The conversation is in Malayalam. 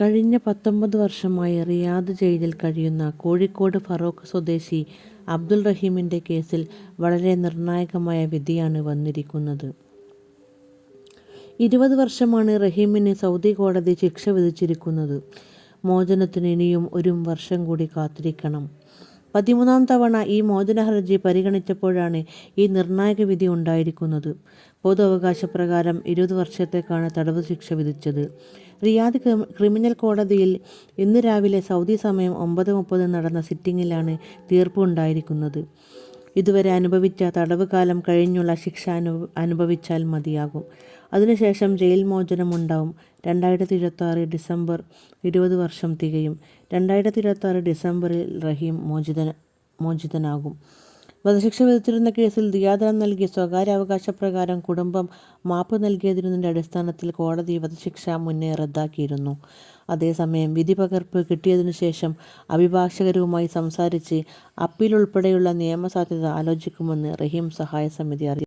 കഴിഞ്ഞ പത്തൊമ്പത് വർഷമായി റിയാദ് ജയിലിൽ കഴിയുന്ന കോഴിക്കോട് ഫറോക്ക് സ്വദേശി അബ്ദുൾ റഹീമിന്റെ കേസിൽ വളരെ നിർണായകമായ വിധിയാണ് വന്നിരിക്കുന്നത്. ഇരുപത് വർഷമാണ് റഹീമിന് സൗദി കോടതി ശിക്ഷ വിധിച്ചിരിക്കുന്നത്. മോചനത്തിന് ഇനിയും ഒരു വർഷം കൂടി കാത്തിരിക്കണം. പതിമൂന്നാം തവണ ഈ മോചനഹർജി പരിഗണിച്ചപ്പോഴാണ് ഈ നിർണായക വിധി ഉണ്ടായിരിക്കുന്നത്. പൊതുഅവകാശപ്രകാരം ഇരുപത് വർഷത്തേക്കാണ് തടവ് ശിക്ഷ വിധിച്ചത്. റിയാദ് ക്രിമിനൽ കോടതിയിൽ ഇന്ന് രാവിലെ സൗദി സമയം ഒമ്പത് മുപ്പത് നടന്ന സിറ്റിംഗിലാണ് തീർപ്പ് ഉണ്ടായിരിക്കുന്നത്. ഇതുവരെ അനുഭവിച്ച തടവുകാലം കഴിഞ്ഞുള്ള ശിക്ഷ അനു അനുഭവിച്ചാൽ മതിയാകും. അതിനുശേഷം ജയിൽ മോചനമുണ്ടാവും. രണ്ടായിരത്തി ഇരുപത്തി ഡിസംബർ ഇരുപത് വർഷം തികയും. രണ്ടായിരത്തി ഇരുപത്തിയാറ് ഡിസംബറിൽ റഹീം മോചിതന മോചിതനാകും. വധശിക്ഷ വിധിച്ചിരുന്ന കേസിൽ ദിയാദനം നൽകിയ സ്വകാര്യാവകാശപ്രകാരം കുടുംബം മാപ്പ് നൽകിയതിരുന്നതിന്റെ അടിസ്ഥാനത്തിൽ കോടതി വധശിക്ഷ മുന്നേ റദ്ദാക്കിയിരുന്നു. അതേസമയം വിധി പകർപ്പ് കിട്ടിയതിനു ശേഷം അഭിഭാഷകരുമായി സംസാരിച്ച് അപ്പീൽ ഉൾപ്പെടെയുള്ള നിയമസാധ്യത ആലോചിക്കുമെന്ന് റഹീം സഹായ സമിതി അറിയിച്ചു.